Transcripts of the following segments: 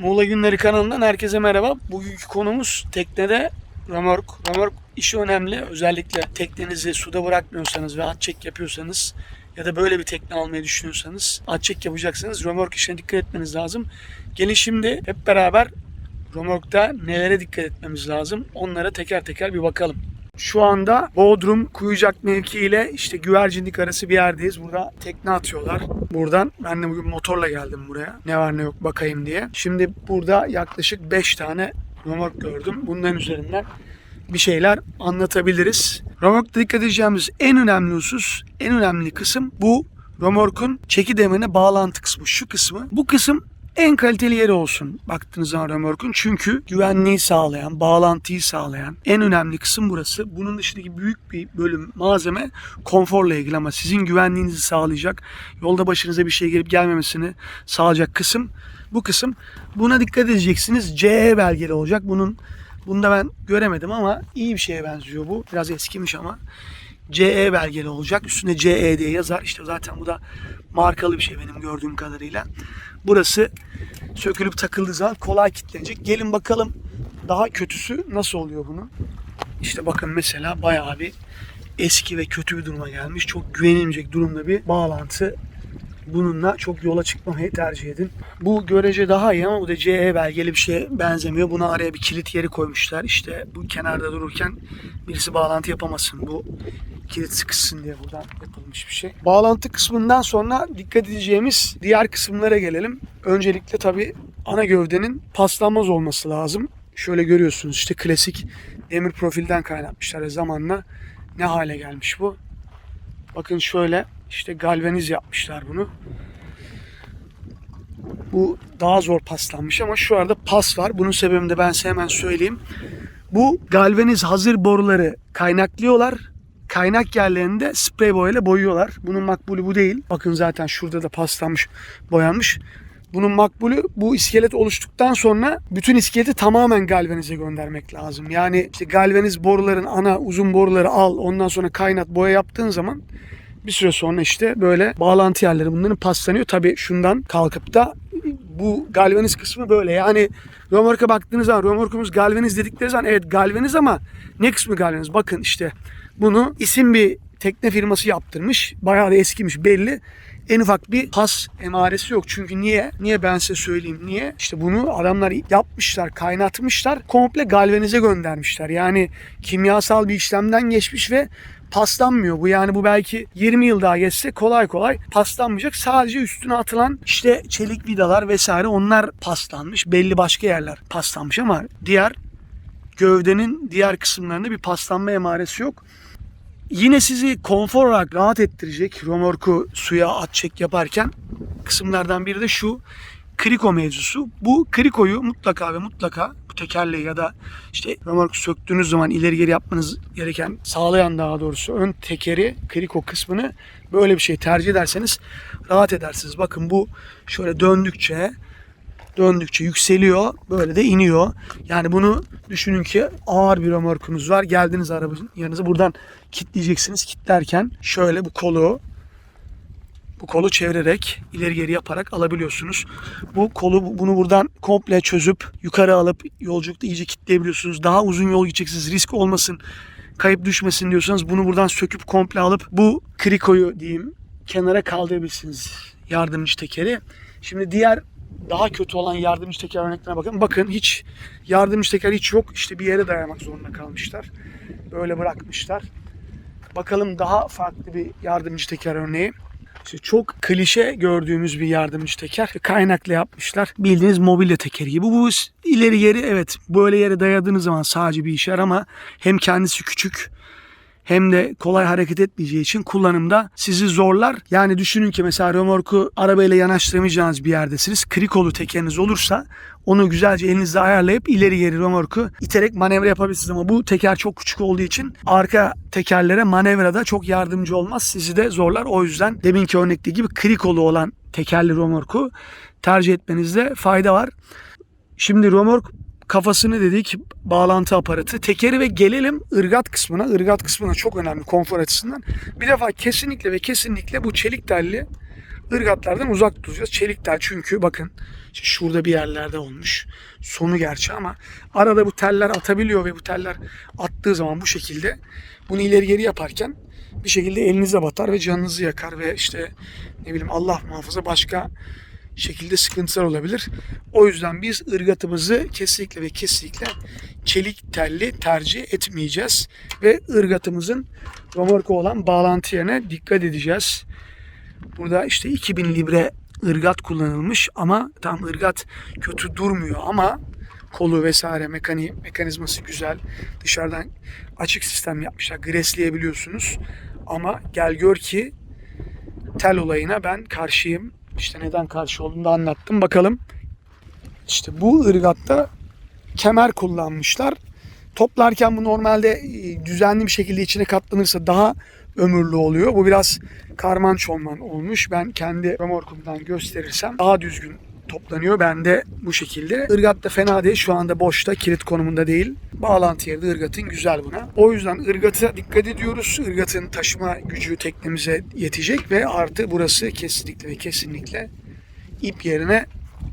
Muğla Günleri kanalından herkese merhaba. Bugünkü konumuz teknede römork. Römork işi önemli. Özellikle teknenizi suda bırakmıyorsanız ve at çek yapıyorsanız ya da böyle bir tekne almayı düşünüyorsanız at çek yapacaksanız römork işine dikkat etmeniz lazım. Gelin şimdi hep beraber römorkta nelere dikkat etmemiz lazım onlara teker teker bir bakalım. Şu anda Bodrum Kuyucak mevki ile işte güvercinlik arası bir yerdeyiz. Burada tekne atıyorlar. Buradan ben de bugün motorla geldim buraya. Ne var ne yok bakayım diye. Şimdi burada yaklaşık 5 tane römork gördüm. Bunların üzerinden bir şeyler anlatabiliriz. Römorkta dikkat edeceğimiz en önemli husus, en önemli kısım bu römorkun çeki demine bağlantı kısmı. Şu kısmı. Bu kısım en kaliteli yeri olsun baktığınız zaman römorkun. Çünkü güvenliği sağlayan, bağlantıyı sağlayan en önemli kısım burası. Bunun dışındaki büyük bir bölüm malzeme konforla ilgili ama sizin güvenliğinizi sağlayacak, yolda başınıza bir şey gelip gelmemesini sağlayacak kısım bu kısım. Buna dikkat edeceksiniz. CE belgeli olacak. Bunun Bunda ben göremedim ama iyi bir şeye benziyor bu. Biraz eskimiş ama. CE belgeli olacak. Üstünde CE diye yazar. İşte zaten bu da markalı bir şey benim gördüğüm kadarıyla. Burası sökülüp takıldığı zaman kolay kilitlenecek. Gelin bakalım daha kötüsü nasıl oluyor bunu. İşte bakın mesela bayağı bir eski ve kötü bir duruma gelmiş. Çok güvenilmeyecek durumda bir bağlantı. Bununla çok yola çıkmamayı tercih edin. Bu görece daha iyi ama bu da CE belgeli bir şeye benzemiyor. Buna araya bir kilit yeri koymuşlar. İşte bu kenarda dururken birisi bağlantı yapamasın. Bu kilit sıkışsın diye buradan yapılmış bir şey. Bağlantı kısmından sonra dikkat edeceğimiz diğer kısımlara gelelim. Öncelikle tabii ana gövdenin paslanmaz olması lazım. Şöyle görüyorsunuz işte klasik demir profilden kaynatmışlar zamanla ne hale gelmiş bu. Bakın şöyle işte galvaniz yapmışlar bunu. Bu daha zor paslanmış ama şu anda pas var. Bunun sebebini de ben size hemen söyleyeyim. Bu galvaniz hazır boruları kaynaklıyorlar. Kaynak yerlerinde sprey boyayla boyuyorlar. Bunun makbulü bu değil. Bakın zaten şurada da paslanmış, boyanmış. Bunun makbulü bu iskelet oluştuktan sonra bütün iskeleti tamamen galvanize göndermek lazım. Yani işte galvaniz boruların ana uzun boruları al ondan sonra kaynat boya yaptığın zaman bir süre sonra işte böyle bağlantı yerleri bunların paslanıyor. Tabii şundan kalkıp da bu galvaniz kısmı böyle. Yani römorka baktığınız zaman römorkumuz galvaniz dedikleri zaman evet galvaniz ama ne kısmı galvaniz? Bakın işte bunu isim bir tekne firması yaptırmış. Bayağı da eskimiş belli. En ufak bir pas emaresi yok. Çünkü niye? Niye ben size söyleyeyim niye? İşte bunu adamlar yapmışlar, kaynatmışlar. Komple galvanize göndermişler. Yani kimyasal bir işlemden geçmiş ve paslanmıyor. Bu yani bu belki 20 yıl daha geçse kolay kolay paslanmayacak. Sadece üstüne atılan işte çelik vidalar vesaire onlar paslanmış. Belli başka yerler paslanmış ama diğer gövdenin diğer kısımlarında bir paslanma emaresi yok. Yine sizi konfor olarak rahat ettirecek römorku suya at çek yaparken kısımlardan biri de şu kriko mevzusu. Bu krikoyu mutlaka ve mutlaka bu tekerleği ya da işte römorku söktüğünüz zaman ileri geri yapmanız gereken sağlayan daha doğrusu ön tekeri kriko kısmını böyle bir şey tercih ederseniz rahat edersiniz. Bakın bu şöyle döndükçe döndükçe yükseliyor. Böyle de iniyor. Yani bunu düşünün ki ağır bir römorkunuz var. Geldiniz arabanın yanınıza buradan kilitleyeceksiniz. Kilitlerken şöyle bu kolu bu kolu çevirerek ileri geri yaparak alabiliyorsunuz. Bu kolu bunu buradan komple çözüp yukarı alıp yolculukta iyice kilitleyebiliyorsunuz. Daha uzun yol gideceksiniz. Risk olmasın. Kayıp düşmesin diyorsanız bunu buradan söküp komple alıp bu krikoyu diyeyim kenara kaldırabilirsiniz yardımcı tekeri. Şimdi diğer daha kötü olan yardımcı teker örneklerine bakın. Bakın hiç yardımcı teker hiç yok. İşte bir yere dayamak zorunda kalmışlar. Böyle bırakmışlar. Bakalım daha farklı bir yardımcı teker örneği. İşte çok klişe gördüğümüz bir yardımcı teker. Kaynaklı yapmışlar. Bildiğiniz mobilya tekeri gibi. Bu ileri geri evet böyle yere dayadığınız zaman sadece bir işe yarar ama hem kendisi küçük hem de kolay hareket etmeyeceği için kullanımda sizi zorlar. Yani düşünün ki mesela römorku arabayla yanaştıramayacağınız bir yerdesiniz. Krikolu tekeriniz olursa onu güzelce elinizle ayarlayıp ileri geri römorku iterek manevra yapabilirsiniz. Ama bu teker çok küçük olduğu için arka tekerlere manevrada çok yardımcı olmaz. Sizi de zorlar. O yüzden deminki örnekteki gibi krikolu olan tekerli römorku tercih etmenizde fayda var. Şimdi römork kafasını dedik bağlantı aparatı. Tekeri ve gelelim ırgat kısmına. Irgat kısmına çok önemli konfor açısından. Bir defa kesinlikle ve kesinlikle bu çelik telli ırgatlardan uzak duracağız. Çelik tel çünkü bakın şurada bir yerlerde olmuş. Sonu gerçi ama arada bu teller atabiliyor ve bu teller attığı zaman bu şekilde bunu ileri geri yaparken bir şekilde elinize batar ve canınızı yakar ve işte ne bileyim Allah muhafaza başka şekilde sıkıntılar olabilir. O yüzden biz ırgatımızı kesinlikle ve kesinlikle çelik telli tercih etmeyeceğiz. Ve ırgatımızın romorka olan bağlantı yerine dikkat edeceğiz. Burada işte 2000 libre ırgat kullanılmış ama tam ırgat kötü durmuyor ama kolu vesaire mekani, mekanizması güzel. Dışarıdan açık sistem yapmışlar. Gresleyebiliyorsunuz. Ama gel gör ki tel olayına ben karşıyım. İşte neden karşı olduğunu da anlattım. Bakalım. İşte bu ırgatta kemer kullanmışlar. Toplarken bu normalde e, düzenli bir şekilde içine katlanırsa daha ömürlü oluyor. Bu biraz karman çolman olmuş. Ben kendi remorkumdan gösterirsem daha düzgün toplanıyor. Ben de bu şekilde. Irgat da fena değil. Şu anda boşta. Kilit konumunda değil. Bağlantı yeri de ırgatın güzel buna. O yüzden ırgata dikkat ediyoruz. Irgatın taşıma gücü teknemize yetecek ve artı burası kesinlikle ve kesinlikle ip yerine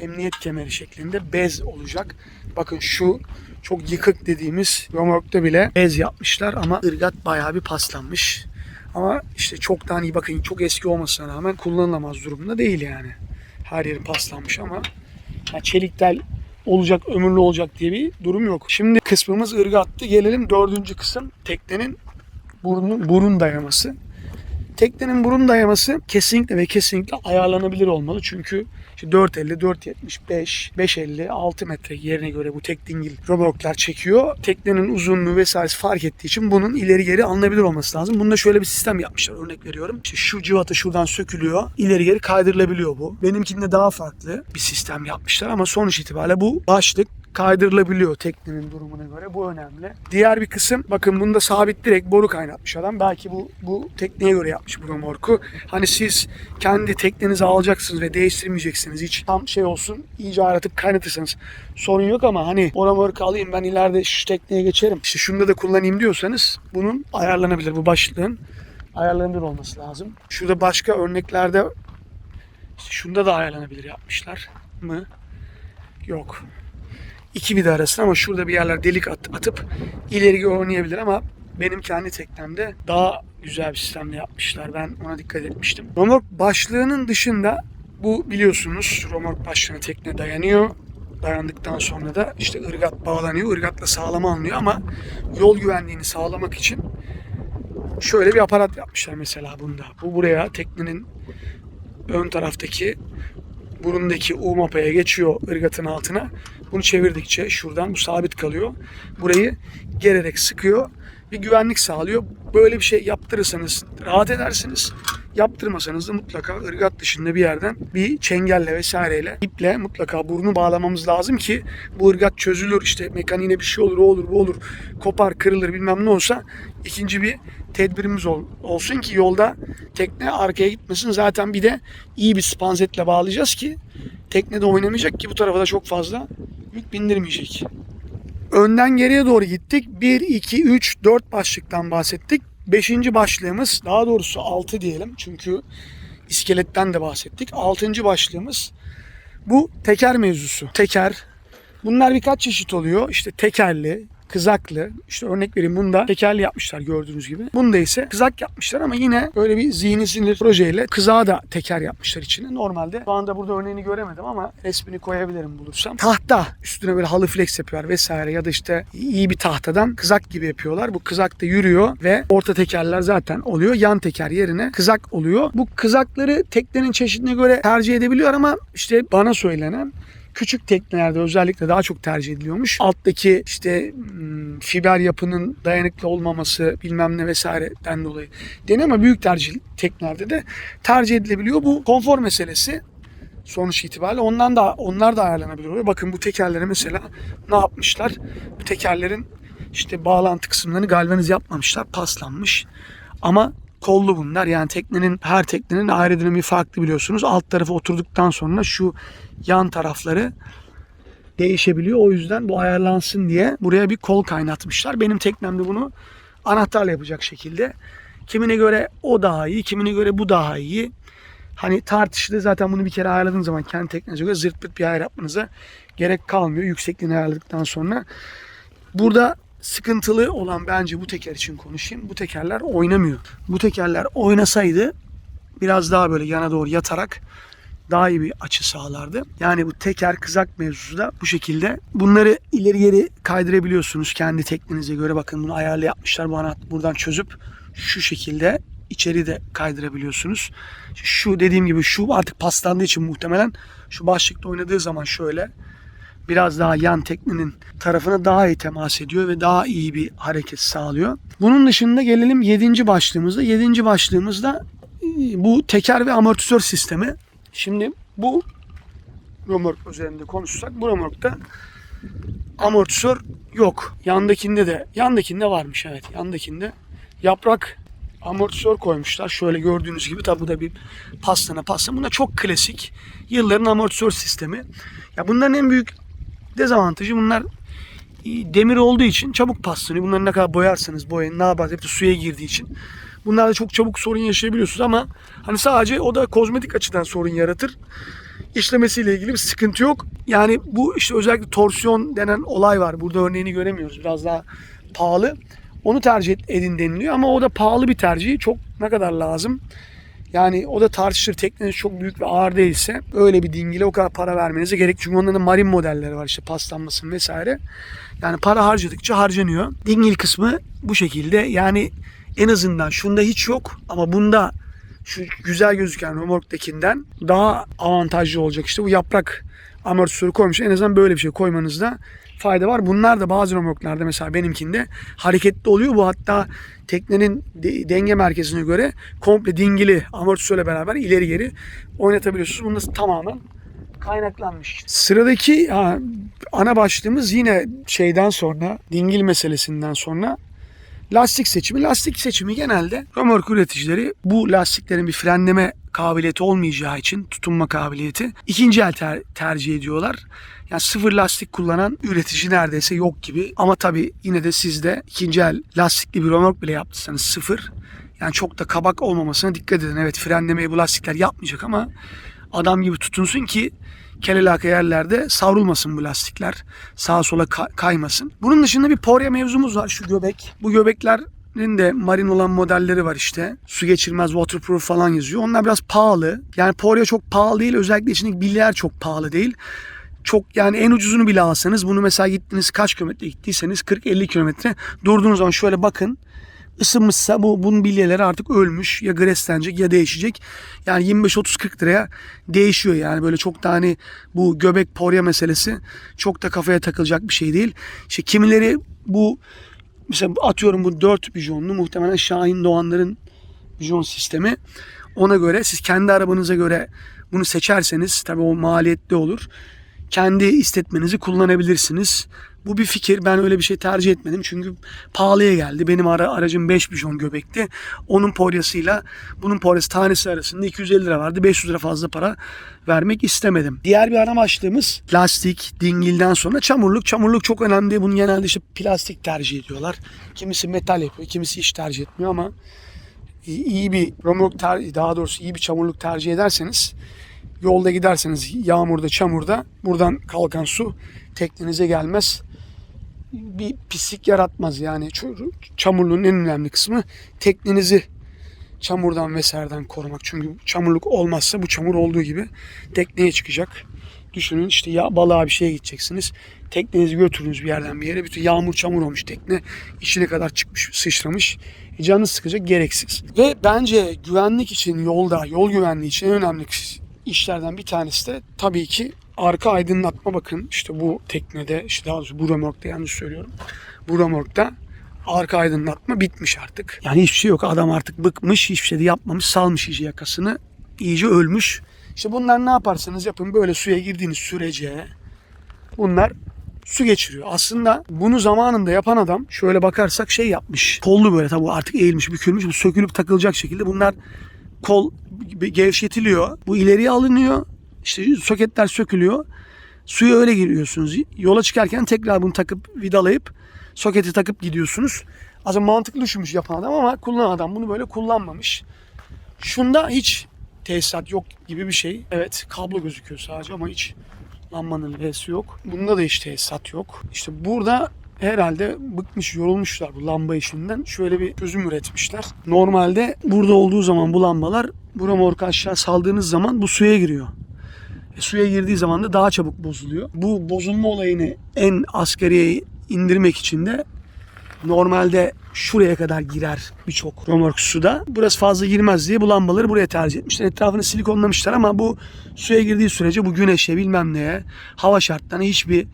emniyet kemeri şeklinde bez olacak. Bakın şu çok yıkık dediğimiz römorkta bile bez yapmışlar ama ırgat bayağı bir paslanmış. Ama işte çoktan iyi bakın çok eski olmasına rağmen kullanılamaz durumda değil yani. Her yeri paslanmış ama yani çelik tel olacak, ömürlü olacak diye bir durum yok. Şimdi kısmımız ırgattı. Gelelim dördüncü kısım teknenin burun, burun dayaması. Teknenin burun dayaması kesinlikle ve kesinlikle ayarlanabilir olmalı. Çünkü işte 450, 475, 550, 6 metre yerine göre bu tek dingil römorklar çekiyor. Teknenin uzunluğu vesairesi fark ettiği için bunun ileri geri alınabilir olması lazım. Bunda şöyle bir sistem yapmışlar örnek veriyorum. İşte şu cıvata şuradan sökülüyor. ileri geri kaydırılabiliyor bu. Benimkinde daha farklı bir sistem yapmışlar ama sonuç itibariyle bu başlık kaydırılabiliyor teknenin durumuna göre. Bu önemli. Diğer bir kısım bakın bunda sabit direkt boru kaynatmış adam. Belki bu bu tekneye göre yapmış bu remorku. Hani siz kendi teknenizi alacaksınız ve değiştirmeyeceksiniz. Hiç tam şey olsun iyice aratıp kaynatırsanız sorun yok ama hani o remorku alayım ben ileride şu tekneye geçerim. İşte şunda da kullanayım diyorsanız bunun ayarlanabilir bu başlığın ayarlanabilir olması lazım. Şurada başka örneklerde işte şunda da ayarlanabilir yapmışlar mı? Yok iki vida arasında ama şurada bir yerler delik at- atıp ileri oynayabilir ama benim kendi teknemde daha güzel bir sistemle yapmışlar. Ben ona dikkat etmiştim. Romork başlığının dışında bu biliyorsunuz romork başlığına tekne dayanıyor. Dayandıktan sonra da işte ırgat bağlanıyor. Irgatla sağlama alınıyor ama yol güvenliğini sağlamak için şöyle bir aparat yapmışlar mesela bunda. Bu buraya teknenin ön taraftaki burundaki U mapaya geçiyor ırgatın altına. Bunu çevirdikçe şuradan bu sabit kalıyor. Burayı gererek sıkıyor bir güvenlik sağlıyor. Böyle bir şey yaptırırsanız rahat edersiniz. Yaptırmasanız da mutlaka ırgat dışında bir yerden bir çengelle vesaireyle iple mutlaka burnu bağlamamız lazım ki bu ırgat çözülür işte mekaniğine bir şey olur o olur bu olur kopar kırılır bilmem ne olsa ikinci bir tedbirimiz ol- olsun ki yolda tekne arkaya gitmesin. Zaten bir de iyi bir spanzetle bağlayacağız ki tekne de oynamayacak ki bu tarafa da çok fazla yük bindirmeyecek. Önden geriye doğru gittik. 1, 2, 3, 4 başlıktan bahsettik. 5. başlığımız daha doğrusu 6 diyelim. Çünkü iskeletten de bahsettik. 6. başlığımız bu teker mevzusu. Teker. Bunlar birkaç çeşit oluyor. İşte tekerli, kızaklı. İşte örnek vereyim bunda tekerli yapmışlar gördüğünüz gibi. Bunda ise kızak yapmışlar ama yine böyle bir zihni sinir projeyle kızağa da teker yapmışlar içine. Normalde şu anda burada örneğini göremedim ama resmini koyabilirim bulursam. Tahta üstüne böyle halı flex yapıyorlar vesaire ya da işte iyi bir tahtadan kızak gibi yapıyorlar. Bu kızak da yürüyor ve orta tekerler zaten oluyor. Yan teker yerine kızak oluyor. Bu kızakları teknenin çeşidine göre tercih edebiliyor ama işte bana söylenen küçük teknelerde özellikle daha çok tercih ediliyormuş. Alttaki işte hmm, fiber yapının dayanıklı olmaması bilmem ne vesaireden dolayı deniyor ama büyük tercih teknelerde de tercih edilebiliyor. Bu konfor meselesi sonuç itibariyle ondan da onlar da ayarlanabiliyor. Bakın bu tekerlere mesela ne yapmışlar? Bu tekerlerin işte bağlantı kısımlarını galvaniz yapmamışlar. Paslanmış. Ama kollu bunlar. Yani teknenin her teknenin aerodinamiği farklı biliyorsunuz. Alt tarafı oturduktan sonra şu yan tarafları değişebiliyor. O yüzden bu ayarlansın diye buraya bir kol kaynatmışlar. Benim teknemde bunu anahtarla yapacak şekilde. Kimine göre o daha iyi, kimine göre bu daha iyi. Hani tartışılı zaten bunu bir kere ayarladığınız zaman kendi teknenize göre zırt pırt bir ayar yapmanıza gerek kalmıyor yüksekliğini ayarladıktan sonra. Burada sıkıntılı olan bence bu teker için konuşayım. Bu tekerler oynamıyor. Bu tekerler oynasaydı biraz daha böyle yana doğru yatarak daha iyi bir açı sağlardı. Yani bu teker kızak mevzusu da bu şekilde. Bunları ileri geri kaydırabiliyorsunuz kendi teknenize göre. Bakın bunu ayarlı yapmışlar. Bu anahtarı buradan çözüp şu şekilde içeri de kaydırabiliyorsunuz. Şu dediğim gibi şu artık paslandığı için muhtemelen şu başlıkta oynadığı zaman şöyle biraz daha yan teknenin tarafına daha iyi temas ediyor ve daha iyi bir hareket sağlıyor. Bunun dışında gelelim 7. başlığımızda. 7. başlığımızda e, bu teker ve amortisör sistemi. Şimdi bu römork üzerinde konuşsak bu römorkta amortisör yok. Yandakinde de yandakinde varmış evet. Yandakinde yaprak amortisör koymuşlar. Şöyle gördüğünüz gibi tabi bu da bir pastana pasta. Bunlar çok klasik. Yılların amortisör sistemi. Ya bunların en büyük dezavantajı bunlar e, demir olduğu için çabuk paslanıyor. Bunları ne kadar boyarsanız boyayın ne yaparsanız hepsi suya girdiği için. Bunlarda çok çabuk sorun yaşayabiliyorsunuz ama hani sadece o da kozmetik açıdan sorun yaratır. İşlemesiyle ilgili bir sıkıntı yok. Yani bu işte özellikle torsiyon denen olay var. Burada örneğini göremiyoruz. Biraz daha pahalı. Onu tercih edin deniliyor ama o da pahalı bir tercih. Çok ne kadar lazım? Yani o da tartışılır. Tekneniz çok büyük ve ağır değilse öyle bir dingile o kadar para vermenize gerek. Çünkü onların da marin modelleri var işte paslanmasın vesaire. Yani para harcadıkça harcanıyor. Dingil kısmı bu şekilde. Yani en azından şunda hiç yok ama bunda şu güzel gözüken remorktakinden daha avantajlı olacak. İşte bu yaprak amortisörü koymuş. En azından böyle bir şey koymanızda fayda var. Bunlar da bazı remorklarda mesela benimkinde hareketli oluyor. Bu hatta teknenin de- denge merkezine göre komple dingili amortisörle beraber ileri geri oynatabiliyorsunuz. Bunda tamamen kaynaklanmış. Sıradaki ha, ana başlığımız yine şeyden sonra dingil meselesinden sonra lastik seçimi. Lastik seçimi genelde römork üreticileri bu lastiklerin bir frenleme kabiliyeti olmayacağı için tutunma kabiliyeti ikinci el ter- tercih ediyorlar. Yani sıfır lastik kullanan üretici neredeyse yok gibi. Ama tabii yine de siz de ikinci el lastikli bir römork bile yaptıysanız sıfır. Yani çok da kabak olmamasına dikkat edin. Evet frenlemeyi bu lastikler yapmayacak ama adam gibi tutunsun ki kelelaka yerlerde savrulmasın bu lastikler. Sağa sola ka- kaymasın. Bunun dışında bir porya mevzumuz var şu göbek. Bu göbeklerin de marin olan modelleri var işte. Su geçirmez waterproof falan yazıyor. Onlar biraz pahalı. Yani porya çok pahalı değil. Özellikle içindeki bilyeler çok pahalı değil. Çok yani en ucuzunu bile alsanız bunu mesela gittiniz kaç kilometre gittiyseniz 40-50 kilometre durduğunuz zaman şöyle bakın ısınmışsa bu bunun bilyeleri artık ölmüş ya greslenecek ya değişecek. Yani 25-30-40 liraya değişiyor yani böyle çok da hani bu göbek porya meselesi çok da kafaya takılacak bir şey değil. İşte kimileri bu mesela atıyorum bu 4 bijonlu muhtemelen Şahin Doğanların bijon sistemi. Ona göre siz kendi arabanıza göre bunu seçerseniz tabii o maliyetli olur. Kendi istetmenizi kullanabilirsiniz. Bu bir fikir. Ben öyle bir şey tercih etmedim. Çünkü pahalıya geldi. Benim ara, aracım 5 bijon göbekti. Onun poryasıyla bunun poryası tanesi arasında 250 lira vardı. 500 lira fazla para vermek istemedim. Diğer bir ana başlığımız lastik, dingilden sonra çamurluk. Çamurluk çok önemli. Bunu genelde işte plastik tercih ediyorlar. Kimisi metal yapıyor, kimisi hiç tercih etmiyor ama iyi bir ter, daha doğrusu iyi bir çamurluk tercih ederseniz yolda giderseniz yağmurda çamurda buradan kalkan su teknenize gelmez. Bir pislik yaratmaz yani çamurluğun en önemli kısmı teknenizi çamurdan vesaireden korumak. Çünkü çamurluk olmazsa bu çamur olduğu gibi tekneye çıkacak. Düşünün işte ya balığa bir şeye gideceksiniz. Teknenizi götürdünüz bir yerden bir yere. Bütün yağmur çamur olmuş tekne. içine kadar çıkmış, sıçramış. E, canınız sıkacak gereksiz. Ve bence güvenlik için yolda, yol güvenliği için en önemli işlerden bir tanesi de tabii ki arka aydınlatma bakın. işte bu teknede, işte daha doğrusu bu römorkta yanlış söylüyorum. Bu römorkta arka aydınlatma bitmiş artık. Yani hiçbir şey yok. Adam artık bıkmış, hiçbir şey de yapmamış, salmış iyice yakasını. iyice ölmüş. İşte bunlar ne yaparsanız yapın böyle suya girdiğiniz sürece bunlar su geçiriyor. Aslında bunu zamanında yapan adam şöyle bakarsak şey yapmış. Kollu böyle tabi artık eğilmiş, bükülmüş. Bu sökülüp takılacak şekilde bunlar kol gevşetiliyor. Bu ileriye alınıyor. İşte soketler sökülüyor. Suya öyle giriyorsunuz. Yola çıkarken tekrar bunu takıp vidalayıp soketi takıp gidiyorsunuz. Aslında mantıklı düşünmüş yapan adam ama kullanan adam bunu böyle kullanmamış. Şunda hiç tesisat yok gibi bir şey. Evet kablo gözüküyor sadece ama hiç lambanın L'si yok. Bunda da hiç tesisat yok. İşte burada herhalde bıkmış, yorulmuşlar bu lamba işinden. Şöyle bir çözüm üretmişler. Normalde burada olduğu zaman bu lambalar bu remorku aşağı saldığınız zaman bu suya giriyor. E, suya girdiği zaman da daha çabuk bozuluyor. Bu bozulma olayını en asgariye indirmek için de normalde şuraya kadar girer birçok römork suda. Burası fazla girmez diye bu lambaları buraya tercih etmişler. Etrafını silikonlamışlar ama bu suya girdiği sürece bu güneşe bilmem neye hava şartlarına hiçbir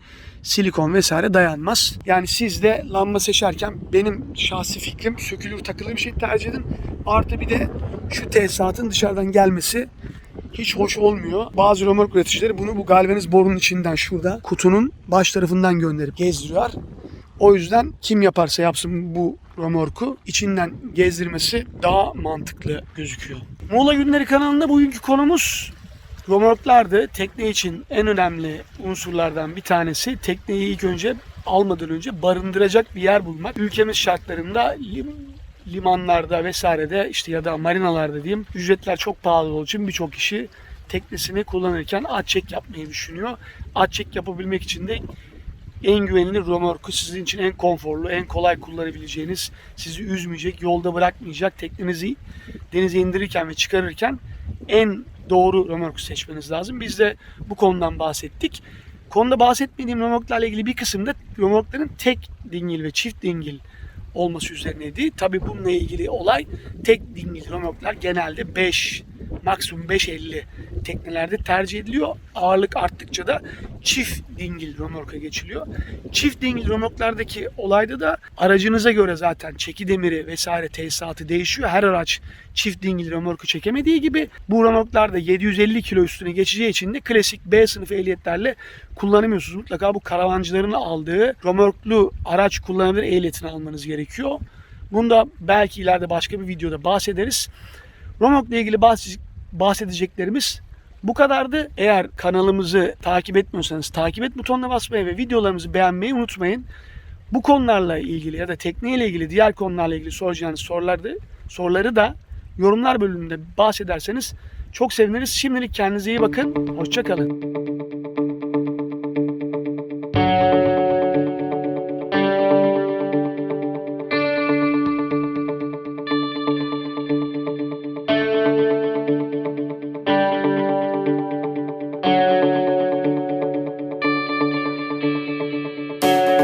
silikon vesaire dayanmaz. Yani siz de lamba seçerken benim şahsi fikrim sökülür takılı bir şey tercih edin. Artı bir de şu tesisatın dışarıdan gelmesi hiç hoş olmuyor. Bazı römork üreticileri bunu bu galvaniz borunun içinden şurada kutunun baş tarafından gönderip gezdiriyor. O yüzden kim yaparsa yapsın bu römorku içinden gezdirmesi daha mantıklı gözüküyor. Muğla Günleri kanalında bugünkü konumuz römorklardı. Tekne için en önemli unsurlardan bir tanesi tekneyi ilk önce almadan önce barındıracak bir yer bulmak. Ülkemiz şartlarında limanlarda vesairede işte ya da marinalarda diyeyim ücretler çok pahalı olduğu için birçok kişi teknesini kullanırken at çek yapmayı düşünüyor. At çek yapabilmek için de en güvenilir römorku sizin için en konforlu, en kolay kullanabileceğiniz, sizi üzmeyecek, yolda bırakmayacak teknenizi denize indirirken ve çıkarırken en doğru römorku seçmeniz lazım. Biz de bu konudan bahsettik. Konuda bahsetmediğim römorklarla ilgili bir kısımda römorkların tek dingil ve çift dingil olması üzerineydi. Tabii bununla ilgili olay tek dingil römorklar genelde 5 maksimum 5.50 teknelerde tercih ediliyor. Ağırlık arttıkça da çift dingil römorka geçiliyor. Çift dingil römorklardaki olayda da aracınıza göre zaten çeki demiri vesaire tesisatı değişiyor. Her araç çift dingil römorku çekemediği gibi bu römorklarda 750 kilo üstüne geçeceği için de klasik B sınıfı ehliyetlerle kullanamıyorsunuz. Mutlaka bu karavancıların aldığı römorklu araç kullanabilir ehliyetini almanız gerekiyor. Bunda belki ileride başka bir videoda bahsederiz. Romok ile ilgili bahs- bahsedeceklerimiz bu kadardı. Eğer kanalımızı takip etmiyorsanız takip et butonuna basmayı ve videolarımızı beğenmeyi unutmayın. Bu konularla ilgili ya da tekneyle ilgili diğer konularla ilgili soracağınız soruları, soruları da yorumlar bölümünde bahsederseniz çok seviniriz. Şimdilik kendinize iyi bakın. Hoşçakalın.